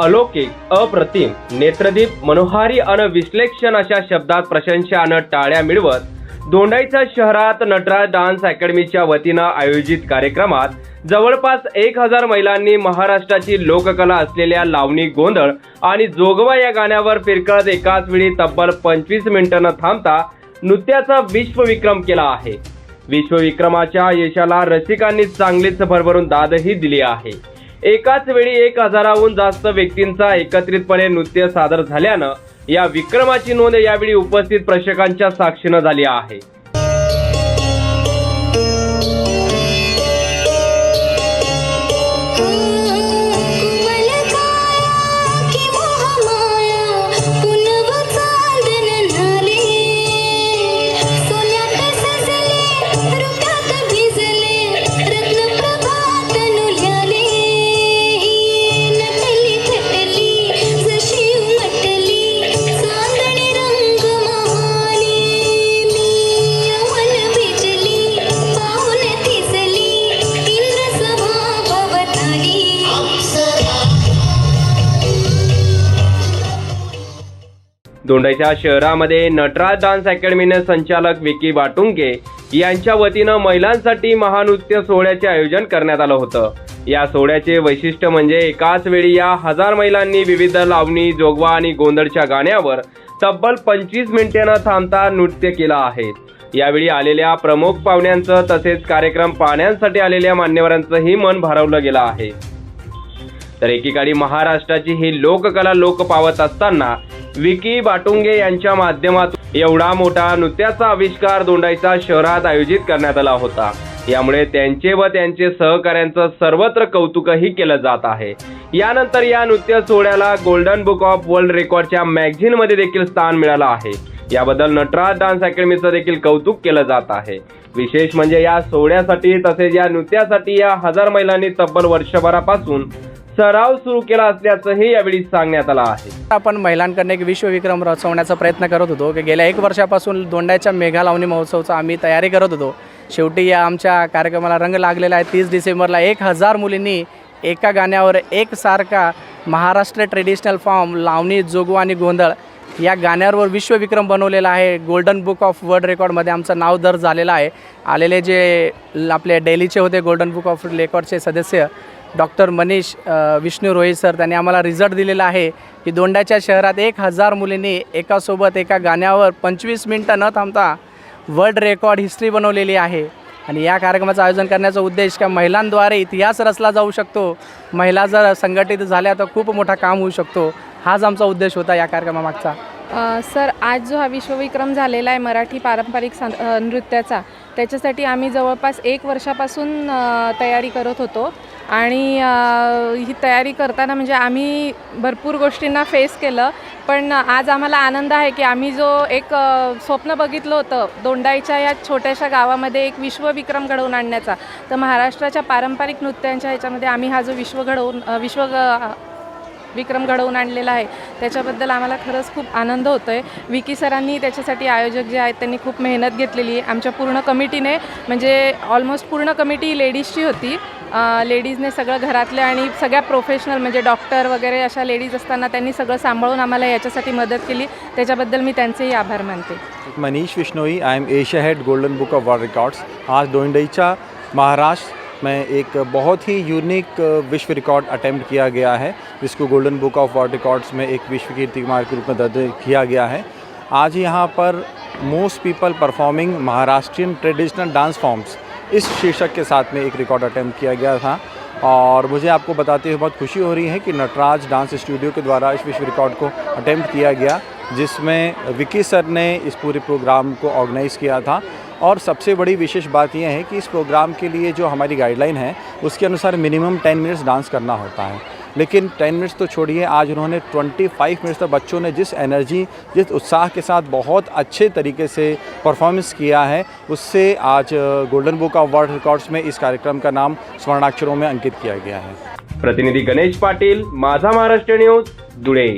अलौकिक अप्रतिम नेत्रदीप मनोहारी अन विश्लेषण अशा शब्दात प्रशंसा अन टाळ्या मिळवत दोंडाईचा शहरात नटराज डान्स अकॅडमीच्या वतीनं आयोजित कार्यक्रमात जवळपास एक हजार महिलांनी महाराष्ट्राची लोककला असलेल्या लावणी गोंधळ आणि जोगवा या गाण्यावर फिरकत एकाच वेळी तब्बल पंचवीस मिनिटं न थांबता नृत्याचा विश्वविक्रम केला आहे. विश्वविक्रमाच्या यशाला रसिकांनी चांगलीच भरभरून दादही दिली आहे. एकाच वेळी एक हजाराहून जास्त व्यक्तींचा एकत्रितपणे नृत्य सादर झाल्यानं या विक्रमाची नोंद यावेळी उपस्थित प्रेक्षकांच्या साक्षीनं झाली आहे. दोंडाईच्या शहरामध्ये नटराज डान्स अकॅडमीने संचालक विकी वाटुंगे यांच्या वतीनं महिलांसाठी महानृत्य सोहळ्याचे आयोजन करण्यात आलं होतं. या सोहळ्याचे वैशिष्ट्य म्हणजे एकाच वेळी या हजार महिलांनी विविध लावणी जोगवा आणि गोंधळच्या गाण्यावर तब्बल पंचवीस मिनिटे न थांबता नृत्य केलं आहे. यावेळी आलेल्या प्रमुख पाहुण्यांचं तसेच कार्यक्रम पाहण्यासाठी आलेल्या मान्यवरांचंही मन भरवलं गेलं आहे. तर एकीकडे महाराष्ट्राची ही लोककला लोक पावत असताना विकी बाटुंगे यांच्या माध्यमातून एवढा मोठा नृत्याचा आविष्कार दोंडाईचा शहरात आयोजित करण्यात आला होता. यामुळे त्यांचे व त्यांचे सहकाऱ्यांचं सर्वत्र कौतुकही केलं जात आहे. यानंतर या नृत्य सोहळ्याला गोल्डन बुक ऑफ वर्ल्ड रेकॉर्डच्या मॅगझिनमध्ये देखील स्थान मिळालं आहे. याबद्दल नटराज डान्स अकॅडमीचं देखील कौतुक केलं जात आहे. विशेष म्हणजे या सोहळ्यासाठी तसेच या नृत्यासाठी या हजार महिलांनी तब्बल वर्षभरापासून सराव सुरू केला असल्याचंही यावेळी सांगण्यात आलं आहे. आपण महिलांकडनं एक विश्वविक्रम रचवण्याचा प्रयत्न करत होतो. की गेल्या एक वर्षापासून दोंडाच्या मेघा लावणी महोत्सवचा आम्ही तयारी करत होतो. शेवटी या आमच्या कार्यक्रमाला रंग लागलेला आहे. तीस डिसेंबरला एक हजार मुलींनी एका गाण्यावर एकसारखा महाराष्ट्र ट्रेडिशनल फॉर्म लावणी जोगू आणि गोंधळ या गाण्यावर विश्वविक्रम बनवलेला आहे. गोल्डन बुक ऑफ वर्ल्ड रेकॉर्डमध्ये आमचं नाव दर्ज झालेलं आहे. आलेले जे आपले डेलीचे होते गोल्डन बुक ऑफ रेकॉर्डचे सदस्य डॉक्टर मनीष विष्णू रोहित सर त्यांनी आम्हाला रिझल्ट दिलेला आहे की दोंडाच्या शहरात एक हजार मुलींनी एकासोबत एका गाण्यावर पंचवीस मिनटं न थांबता वर्ल्ड रेकॉर्ड हिस्ट्री बनवलेली आहे. आणि या कार्यक्रमाचं आयोजन करण्याचा उद्देश का महिलांद्वारे इतिहास रचला जाऊ शकतो. महिला जर संघटित झाल्या तर खूप मोठा काम होऊ शकतो. हाच आमचा उद्देश होता या कार्यक्रमामागचा. सर आज जो हा विश्वविक्रम झालेला आहे मराठी पारंपरिक सं नृत्याचा त्याच्यासाठी आम्ही जवळपास एक वर्षापासून तयारी करत होतो. आणि ही तयारी करताना म्हणजे आम्ही भरपूर गोष्टींना फेस केलं. पण आज आम्हाला आनंद आहे की आम्ही जो एक स्वप्न बघितलं होतं दोंडाईच्या या छोट्याशा गावामध्ये एक विश्वविक्रम घडवून आणण्याचा तर महाराष्ट्राच्या पारंपरिक नृत्यांच्या ह्याच्यामध्ये आम्ही हा जो विश्व घडवून विश्व विक्रम घडवून आणलेला आहे त्याच्याबद्दल आम्हाला खरंच खूप आनंद होतो आहे विकी सरांनी त्याच्यासाठी आयोजक जे आहेत त्यांनी खूप मेहनत घेतलेली आहे. आमच्या पूर्ण कमिटीने म्हणजे ऑलमोस्ट पूर्ण कमिटी लेडीजची होती. लेडीजने सगळं घरातल्या आणि सगळ्या प्रोफेशनल म्हणजे डॉक्टर वगैरे अशा लेडीज असताना त्यांनी सगळं सांभाळून आम्हाला याच्यासाठी मदत केली. त्याच्याबद्दल मी त्यांचेही आभार मानते. Manish Vishnoi I M Asia head golden book of world records आज डोंडईच्या महाराष्ट्र में एक बहुत ही यूनिक विश्व रिकॉर्ड अटेम्प्ट किया गया है। जिसको golden book of world records में एक विश्व कीर्तिमान के रूप में दर्ज किया गया है। आज यहाँ पर most people performing Maharashtrian traditional dance forms इस शीर्षक के साथ में एक रिकॉर्ड अटैम्प्ट किया गया था। और मुझे आपको बताते हुए बहुत खुशी हो रही है कि नटराज डांस स्टूडियो के द्वारा इस विश्व रिकॉर्ड को अटैम्प्ट किया गया, जिसमें विकी सर ने इस पूरे प्रोग्राम को ऑर्गेनाइज़ किया था। और सबसे बड़ी विशेष बात यह है कि इस प्रोग्राम के लिए जो हमारी गाइडलाइन है, उसके अनुसार मिनिमम टेन मिनट्स डांस करना होता है। लेकिन टेन मिनट्स तो छोड़िए, आज उन्होंने ट्वेंटी फाइव मिनट्स तक बच्चों ने जिस एनर्जी, जिस उत्साह के साथ बहुत अच्छे तरीके से परफॉर्मेंस किया है, उससे आज golden book of world records में इस कार्यक्रम का नाम स्वर्णाक्षरों में अंकित किया गया है। प्रतिनिधि गणेश पाटिल, माझा महाराष्ट्र न्यूज़, धुळे।